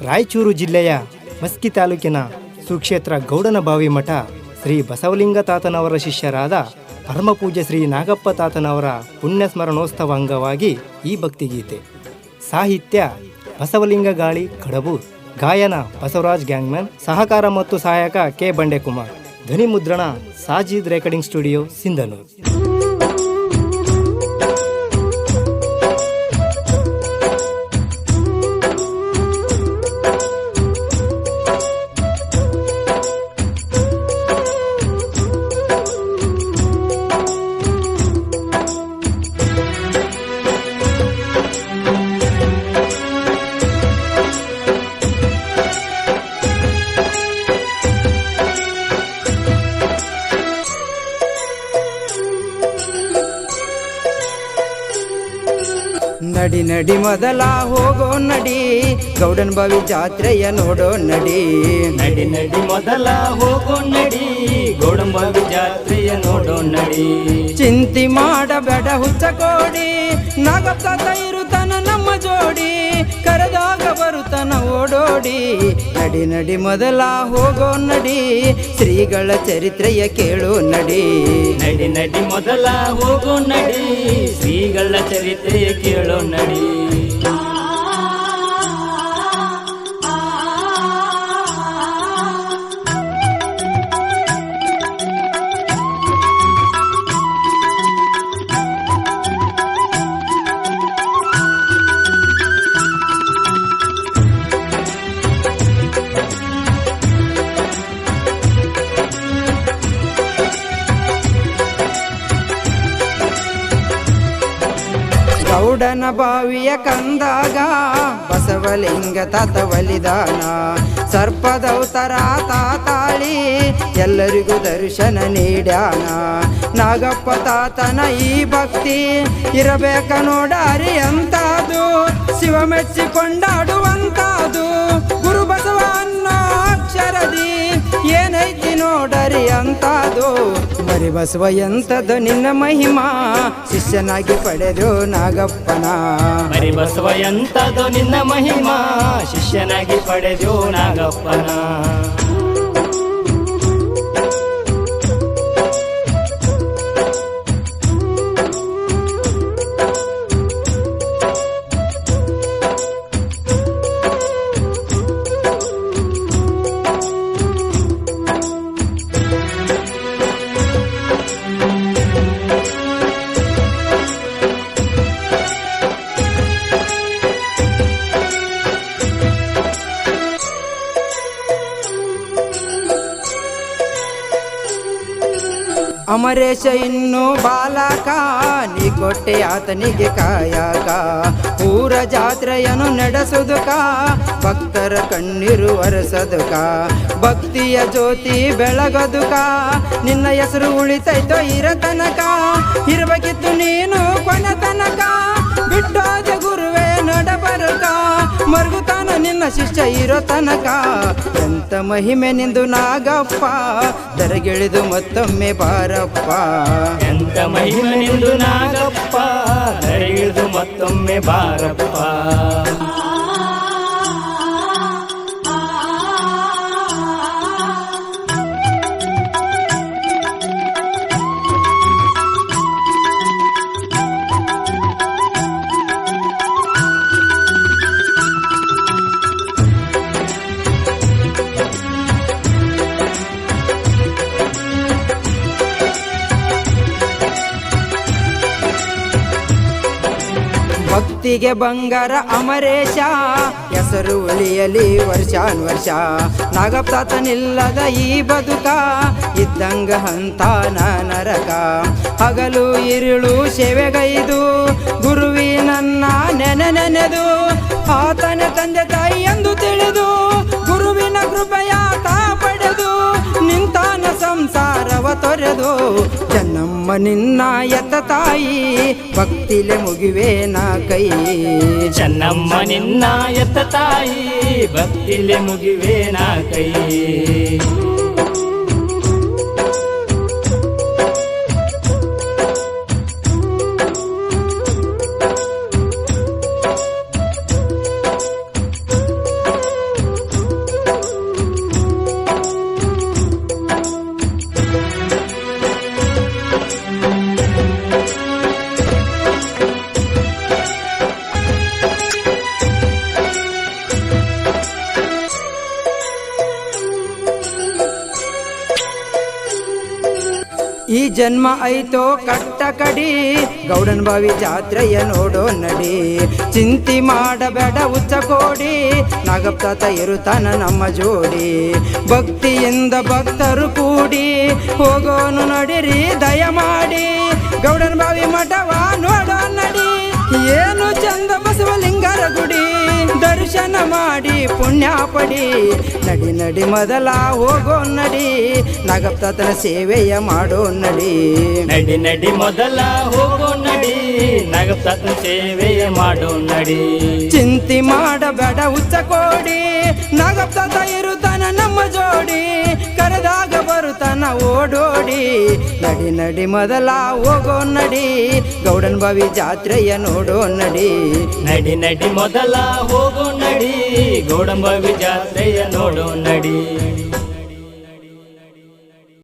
ರಾಯಚೂರು ಜಿಲ್ಲೆಯ ಮಸ್ಕಿ ತಾಲೂಕಿನ ಸುಕ್ಷೇತ್ರ ಗೌಡನಬಾವಿ ಮಠ ಶ್ರೀ ಬಸವಲಿಂಗ ತಾತನವರ ಶಿಷ್ಯರಾದ ಪರಮಪೂಜ್ಯ ಶ್ರೀ ನಾಗಪ್ಪ ತಾತನವರ ಪುಣ್ಯ ಸ್ಮರಣೋತ್ಸವ ಅಂಗವಾಗಿ ಈ ಭಕ್ತಿಗೀತೆ. ಸಾಹಿತ್ಯ, ಬಸವಲಿಂಗ ಗಾಳಿ, ಕಡಬು, ಗಾಯನ, ಬಸವರಾಜ್ ಗ್ಯಾಂಗ್ಮನ್ ಸಹಕಾರ ಮತ್ತು ಸಹಾಯಕ ಕೆ. ಬಂಡೆಕುಮಾರ್ ಧ್ವನಿ ಮುದ್ರಣ ಸಾಜಿದ್ ರೆಕಾರ್ಡಿಂಗ್ ಸ್ಟುಡಿಯೋ, ಸಿಂಧನೂರು. ನಡಿ ನಡಿ ಮೊದಲ ಹೋಗೋ ನಡಿ. ಗೌಡನ್ ಬಾವಿ ಜಾತ್ರೆಯ ನೋಡೋ ನಡಿ. ನಡಿ ನಡಿ ಮೊದಲ ಹೋಗೋ ನಡಿ. ಗೌಡನ್ ಬಾವಿ ಜಾತ್ರೆಯ ನೋಡೋ ನಡಿ. ಚಿಂತಿ ಮಾಡಬೇಡ ಹುಚ್ಚ ಕೋಡಿ. ನಾಗಪ್ಪ ತೈರುತನ ನಮ್ಮ ಜೋಡಿ. ಕರೆದಾಗ ಬರುತ್ತಾನ ಓಡೋಡಿ, ನಡಿ ನಡಿ, ಮೊದಲ ಹೋಗೋ ನಡಿ, ಶ್ರೀಗಳ ಚರಿತ್ರೆಯ ಕೇಳು ನಡಿ. ನಡಿ ನಡಿ, ಮೊದಲ ಹೋಗೋ ನಡಿ, ಶ್ರೀಗಳ ಚರಿತ್ರೆಯ ಕೇಳೋ ನಡಿ. ಗೌಡನ ಬಾವಿಯ ಕಂದಾಗ ಬಸವಲಿಂಗ ತಾತ ಒಲಿದಾನ ಸರ್ಪದೌತರ ತಾತಾಳಿ ಎಲ್ಲರಿಗೂ ದರ್ಶನ ನೀಡ್ಯಾನ. ನಾಗಪ್ಪ ತಾತನ ಈ ಭಕ್ತಿ ಇರಬೇಕ ನೋಡಾರಿ ಅಂತಾದು ಶಿವ ಮೆಚ್ಚಿ ಕೊಂಡಾಡುವಂತಾದು ಗುರು ಬಸವ ಅಕ್ಷರದಿ ಏನೈತಿ ನೋಡರಿ ಅಂತಾದು ಬರಿ ಬಸವ ನಿನ್ನ ಮಹಿಮಾ ಶಿಷ್ಯನಾಗಿ ಪಡೆದು ನಾಗಪ್ಪನ. ಹರಿ ಬಸವ ನಿನ್ನ ಮಹಿಮಾ ಶಿಷ್ಯನಾಗಿ ಪಡೆದು ನಾಗಪ್ಪನ. ಅಮರೇಶ ಇನ್ನು ಬಾಲಕ ನೀ ಕೊಟ್ಟೆ ಆತನಿಗೆ ಕಾಯಕ ಊರ ಜಾತ್ರೆಯನ್ನು ನಡೆಸುದುಕ, ಭಕ್ತರ ಕಣ್ಣೀರು ಒರೆಸದುಕ. ಭಕ್ತಿಯ ಜ್ಯೋತಿ ಬೆಳಗದುಕ, ನಿನ್ನ ಹೆಸರು ಉಳಿತೈತೋ ಇರತನಕ. ಇರಬೇಕಿತ್ತು ನೀನು ಕೊನೆ ತನಕ ಬಿಟ್ಟೋದ ಶಿಷ್ಯ ಇರೋ ತನಕ, ಎಂತ ಮಹಿಮೆ ನಿಂದು ನಾಗಪ್ಪ ದರಗಿಳಿದು ಮತ್ತೊಮ್ಮೆ ಬಾರಪ್ಪ. ಎಂತ ಮಹಿಮೆ ನಿಂದು ನಾಗಪ್ಪ ದರಿಗಿಳಿದು ಮತ್ತೊಮ್ಮೆ ಬಾರಪ್ಪ. ಭಕ್ತಿಗೆ ಬಂಗಾರ ಅಮರೇಶ, ಹೆಸರು ಉಳಿಯಲಿ ವರ್ಷಾನ್ ವರ್ಷ. ನಾಗಪ್ತಾತನಿಲ್ಲದ ಈ ಬದುಕ, ಇದ್ದಂಗ ಹಂತ ನರಕ. ಹಗಲು ಇರುಳು ಸೇವೆಗೈದು ಗುರುವಿನನ್ನ ನೆನೆ ನೆನೆದು. ಆತನ ತಂದೆ ತಾಯಿ ಎಂದು ತಿಳಿದು, ಗುರುವಿನ ಕೃಪೆಯ ತಾ ಪಡೆದು ನಿಂತಾನ ಸಂಸಾರವ ತೊರೆದು ಚೆನ್ನಮ್ಮ ನಿನ್ನ ಎತ್ತ ತಾಯಿ ಭಕ್ತಿಲೆ ಮುಗಿವೆ ನಾ ಕೈ. ಚೆನ್ನಮ್ಮ ನಿನ್ನ ಎತ್ತ ತಾಯಿ ಭಕ್ತಿಲೆ ಮುಗಿವೆ ನಾ ಕೈ ಜನ್ಮ ಐತೋ ಕಟ್ಟ ಕಡಿ, ಗೌಡನ್ ಬಾವಿ ಜಾತ್ರೆಯ ನೋಡೋ ನಡಿ. ಚಿಂತಿ ಮಾಡಬೇಡ ಉಚ್ಚ ಕೋಡಿ ನಾಗಪ್ತಾತ ಇರುತ್ತಾನ ನಮ್ಮ ಜೋಡಿ. ಭಕ್ತಿಯಿಂದ ಭಕ್ತರು ಕೂಡಿ, ಹೋಗೋನು ನಡಿರಿ, ದಯ ಮಾಡಿ. ಗೌಡನ್ ಬಾವಿ ಮಠವ ನೋಡೋ ನಡಿ. ಏನು ಚಂದ ಬಸವಲಿಂಗರ ಗುಡಿ. ದರ್ಶನ ಮಾಡಿ ಪುಣ್ಯ ಪಡಿ. ನಡಿ ನಡಿ ಮೊದಲ ಹೋಗೋ ನಡಿ. ನಾಗಪ್ತನ ಸೇವೆಯ ಮಾಡೋ ನಡಿ. ನಡಿ ನಡಿ ಮೊದಲ ಹೋಗೋ ನಡಿ. ನಾಗಪ್ತನ ಸೇವೆಯ ಮಾಡೋ ನಡಿ. ಚಿಂತಿ ಮಾಡಬೇಡ ಉಚ್ಚ ಕೋಡಿ. ನಾಗಪ್ತ ತಾತ ಇರುತ್ತಾನ ನಮ್ಮ ಜೋಡಿ. ಕರೆದಾಗ ಬರುತ್ತಾನ ಓಡೋಡಿ. ನಡಿ ನಡಿ, ಮೊದಲ ಹೋಗೋ ನಡಿ. ಗೌಡನ್ ಬಾವಿ ಜಾತ್ರೆಯ ನೋಡೋ ನಡಿ. ನಡಿ ನಡಿ, ಮೊದಲ ಹೋಗೋ ನಡಿ. ಗೌಡಂಬವಿ ಜಾತ್ರೆಯ ನೋಡೋ ನಡಿ.